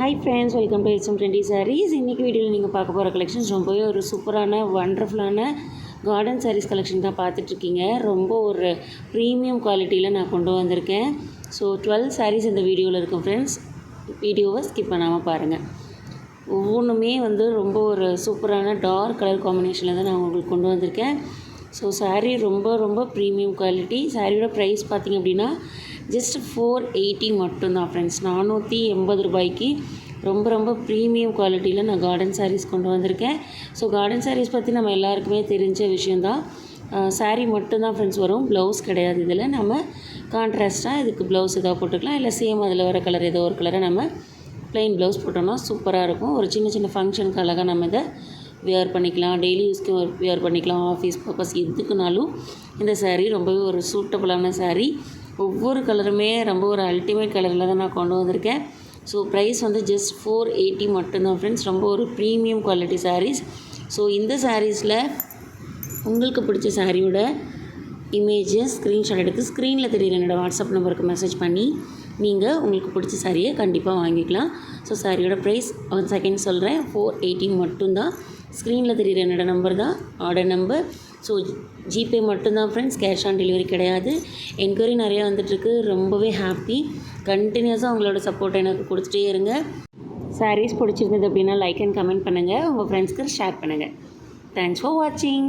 Hi friends welcome to HM twenty sarees இன்றைக்கி வீடியோவில் நீங்கள் பார்க்க போகிற கலெக்ஷன்ஸ் ரொம்பவே ஒரு சூப்பரான வண்டர்ஃபுல்லான கார்டன் சாரீஸ் கலெக்ஷன் தான் பார்த்துட்ருக்கீங்க ரொம்ப ஒரு ப்ரீமியம் குவாலிட்டியில் நான் கொண்டு வந்திருக்கேன். ஸோ டுவெல் சாரீஸ் இந்த வீடியோவில் இருக்கும் ஃப்ரெண்ட்ஸ் வீடியோவை ஸ்கிப் பண்ணாமல் பாருங்கள் ஒவ்வொன்றுமே வந்து ரொம்ப ஒரு சூப்பரான டார்க் கலர் காம்பினேஷனில் தான் நான் உங்களுக்கு கொண்டு வந்திருக்கேன். ஸோ சாரீ ரொம்ப ரொம்ப ப்ரீமியம் குவாலிட்டி சாரியோட ப்ரைஸ் பார்த்திங்க அப்படின்னா ஜஸ்ட் ஃபோர் எயிட்டி மட்டும்தான் ஃப்ரெண்ட்ஸ் நானூற்றி எண்பது ரூபாய்க்கு ரொம்ப ரொம்ப ப்ரீமியம் குவாலிட்டியில் நான் கார்டன் சாரீஸ் கொண்டு வந்திருக்கேன். ஸோ கார்டன் சாரீஸ் பற்றி நம்ம எல்லாருக்குமே தெரிஞ்ச விஷயந்தான் சாரீ மட்டும்தான் ஃப்ரெண்ட்ஸ் வரும். ப்ளவுஸ் கிடையாது இதில். நம்ம கான்ட்ராஸ்ட்டாக இதுக்கு ப்ளவுஸ் எதாவது போட்டுக்கலாம். இல்லை சேம் அதில் வர கலர் ஏதோ ஒரு கலரை நம்ம ப்ளைன் ப்ளவுஸ் போட்டோம்னா சூப்பராக இருக்கும். ஒரு சின்ன சின்ன ஃபங்க்ஷனுக்கு அழகாக நம்ம இதை வியர் பண்ணிக்கலாம். டெய்லி யூஸ்க்கு வியர் பண்ணிக்கலாம். ஆஃபீஸ் பர்பஸ் எதுக்குனாலும் இந்த சாரீ ரொம்பவே ஒரு சூட்டபுளான சாரீ ஒவ்வொரு கலருமே ரொம்ப ஒரு அல்டிமேட் கலரில் தான் நான் கொண்டு வந்திருக்கேன். ஸோ ப்ரைஸ் வந்து ஜஸ்ட் ஃபோர் எயிட்டி மட்டும்தான் ஃப்ரெண்ட்ஸ் ரொம்ப ஒரு ப்ரீமியம் குவாலிட்டி சாரீஸ் ஸோ இந்த சாரீஸில் உங்களுக்கு பிடிச்ச சாரியோட இமேஜை ஸ்க்ரீன்ஷாட் எடுத்து ஸ்க்ரீனில் தெரியுற என்னோடய வாட்ஸ்அப் நம்பருக்கு மெசேஜ் பண்ணி நீங்கள் உங்களுக்கு பிடிச்ச சாரியை கண்டிப்பாக வாங்கிக்கலாம். ஸோ சாரியோட ப்ரைஸ் ஒன் செகண்ட் சொல்கிறேன் ஃபோர் எயிட்டி மட்டும்தான். ஸ்க்ரீனில் தெரியுற என்னோடய நம்பர் தான். ஆர்டர் நம்பர் ஸோ ஜிபே மட்டும்தான் ஃப்ரெண்ட்ஸ் கேஷ் ஆன் டெலிவரி கிடையாது. என்கொயரி நிறையா வந்துட்டுருக்கு. ரொம்பவே ஹாப்பி கண்டினியூஸாக உங்களோட சப்போர்ட் எனக்கு கொடுத்துட்டே இருங்க. சாரீஸ் பிடிச்சிருந்தது அப்படின்னா லைக் அண்ட் கமெண்ட் பண்ணுங்கள் உங்கள் ஃப்ரெண்ட்ஸ்க்கு ஷேர் பண்ணுங்கள் தேங்க்ஸ் ஃபார் வாட்சிங்